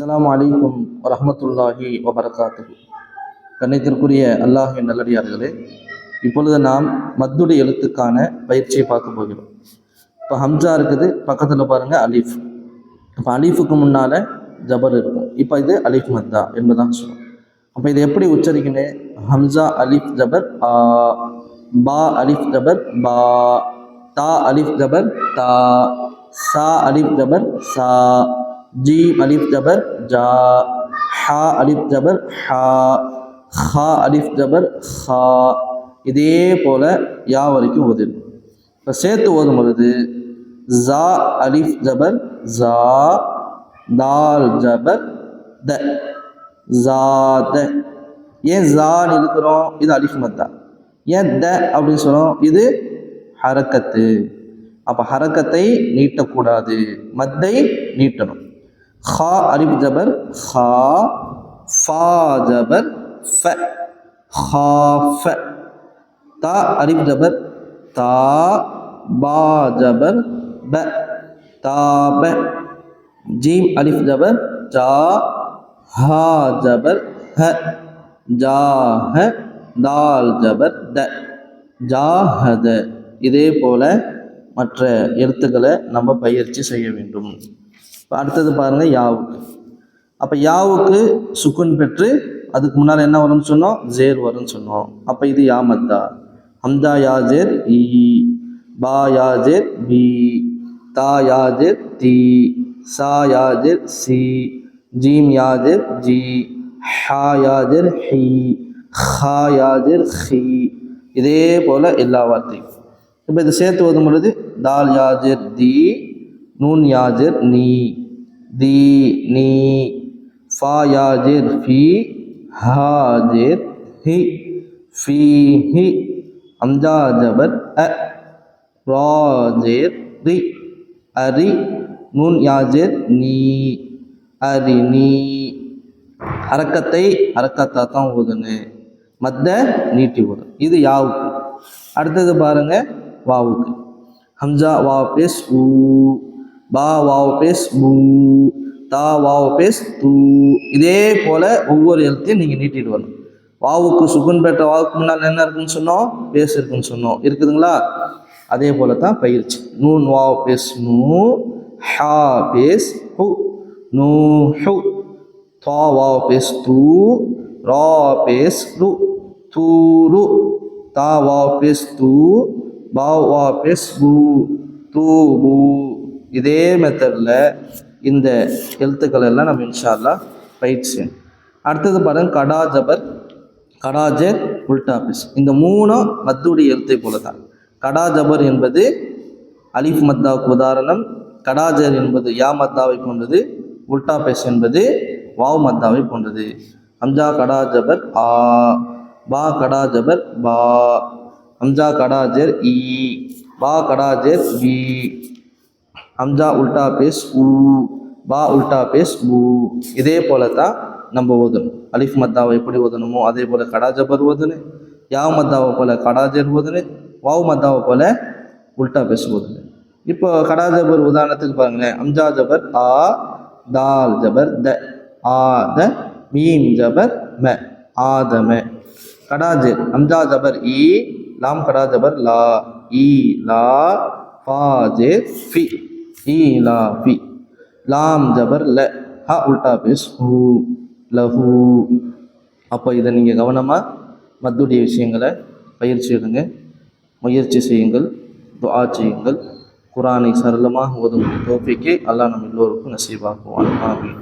அஸ்லாம் அலைக்கும் வரமத்துல்லாஹி வபரகாத்து கண்ணியத்திற்குரிய அல்லாஹின் நல்லடியார்களே இப்பொழுது நாம் மத்துடைய எழுத்துக்கான பயிற்சியை பார்க்க போகிறோம். இப்போ ஹம்ஜா இருக்குது பக்கத்தில் பாருங்க அலீஃப். இப்போ அலீஃபுக்கு முன்னால் ஜபர் இருக்கும். இப்போ இது அலீஃப் மத்தா என்பதான் சொல்லும் அப்போ இதை எப்படி உச்சரிக்கணும்? ஹம்சா அலீஃப் ஜபர் ஆ. பா அலிஃப் ஜபர் பா. தா அலிஃப் ஜபர் தா. சா அலிஃப் ஜபர் சா. ஜி அலிப் ஜபர் ஜா ஹா அலிப் ஜபர் ஹா ஹா அலிஃப் ஜபர் ஹா. இதே போல யா வரைக்கும் ஓதிடும் இப்போ சேர்த்து ஓதும் பொழுது ஜா அலிஃப் ஜபர் ஜா தால் ஜபர் த. ஜாத ஏன் ஜான் இருக்கிறோம் இது அலிஃப் மத்தா. ஏன் த அப்படின்னு சொல்றோம்? இது ஹரக்கத்து. அப்போ ஹரக்கத்தை நீட்டக்கூடாது. மத்தை நீட்டணும். ஹா அரிப் ஜபர் ஹா ஃபா ஜபர் ஃப ஹா ஃப. தா அரிப் ஜபர் தா பா ஜபர் ப. தா ப. ஜீம் அலிஃப் ஜபர் ஜா ஹா ஜபர் ஹ. ஜா ஹ. தால் ஜபர் த. ஜாஹத இதே போல மற்ற எழுத்துக்களை நம்ம பயிற்சி செய்ய வேண்டும். இப்போ அடுத்தது பாருங்க யாவுக்கு அப்போ யாவுக்கு சுக்குன் பெற்று அதுக்கு முன்னால் என்ன வரும்னு சொன்னோம்? ஜேர் வரும்னு சொன்னோம். அப்போ இது யாமத்தா? ஹம்தா யாஜேர் இ பா யாஜேர் பி. தா யாஜேர் தி. சா யாஜேர் சி. ஜீம் யாஜேர் ஜி. ஹா யாஜர் ஹி. ஹா யாஜேர் ஹி. இதே போல் எல்லா வார்த்தையும். இப்போ இதை சேர்த்து ஓதும் பொழுது தால் யாஜிர் தி நூன் யாஜிர் நீ. தி நீ ஃபா யாஜிர் ஃபி ஹாஜிர் ஹி ஃபி ஹி அம்ஜா ஜபர் அ ராஜிர் ரி அரி நூன் யாஜிர் நீ அரி நீ. அரக்கத்தை அரக்கத்தா தான் ஓதுனு மத்த நீட்டி ஓதும் இது யாவுக்கு. அடுத்தது பாருங்க வாவுக்கு. ஹம்ஜா வா பேஸ் ஊ. பா வாவ் பேஸ் பூ. தா வாவ் பேஸ் தூ இதே போல ஒவ்வொரு எழுத்தையும் நீங்கள் நீட்டிட்டு வரணும். வாவுக்கு சுகுன் பெற்ற வாவுக்கு முன்னால் என்ன இருக்குன்னு சொன்னோம்? பேஸ் இருக்குன்னு சொன்னோம். இருக்குதுங்களா? அதே போல தான் பயிற்சி. நூன் வாவ் பேஸ் நூ. ஹா பேஸ் ஹு. நூ ஹு. தா வாவ் பேஸ் தூ. ரா பேஸ் ரு. தூ ரு. தா வாவ் பேஸ் தூ. பா வா பேஸ் பூ. தூ பூ. இதே மெத்தடில் இந்த எழுத்துக்கள் எல்லாம் நம்ம இன்ஷால்லா பயிற்சி. அடுத்தது பாருங்க கடாஜபர் கடாஜர் உல்டாபிஸ் இந்த மூணும் மத்துடைய எழுத்தை போல தான் கடாஜபர் என்பது அலிஃப் மத்தாவுக்கு உதாரணம். கடாஜர் என்பது யா மத்தாவை போன்றது. உல்டாபேஸ் என்பது வாவ் மத்தாவை போன்றது. அம்ஜா கடாஜபர் ஆ. பா கடாஜபர் பா. அம்ஜா கடாஜர் இ பா கடாஜர் பி ஹம்ஜா உல்டா பேஸ் ஊ பா உல்டா பேஸ் ஊ இதே போல தான் நம்ம ஓதணும். அலிஃப் மத்தாவை எப்படி ஓதணுமோ அதே போல கடாஜபர் ஓதுனு யாவ் மத்தாவை போல் கடாஜர் ஓதுனு வாவ் மத்தாவை போல் உல்டா பேஸ் ஓதுனு. இப்போ கடாஜபர் உதாரணத்துக்கு பாருங்களேன். அம்ஜா ஜபர் ஆ தால் ஜபர் த ஆ த மீம் ஜபர் ம ஆதம கடாஜர் அம்ஜா ஜபர் இ லாம் கடா ஜபர் லா ஈ லா ஃபா ஜே ஃபி. ஈ லா லாம் ஜபர் ல. ஹ உல்டா பேஸ் ஹூ. லஹூ. அப்போ இதை நீங்கள் கவனமாக மத்துடைய விஷயங்களை பயிற்சி எடுங்க. முயற்சி செய்யுங்கள். துவா செய்யுங்கள். குரானை சரளமாக ஓதும் தோப்பிக்கை அல்லாஹ் நம் எல்லோருக்கும் நசீவாக்குவான் ஆமீன்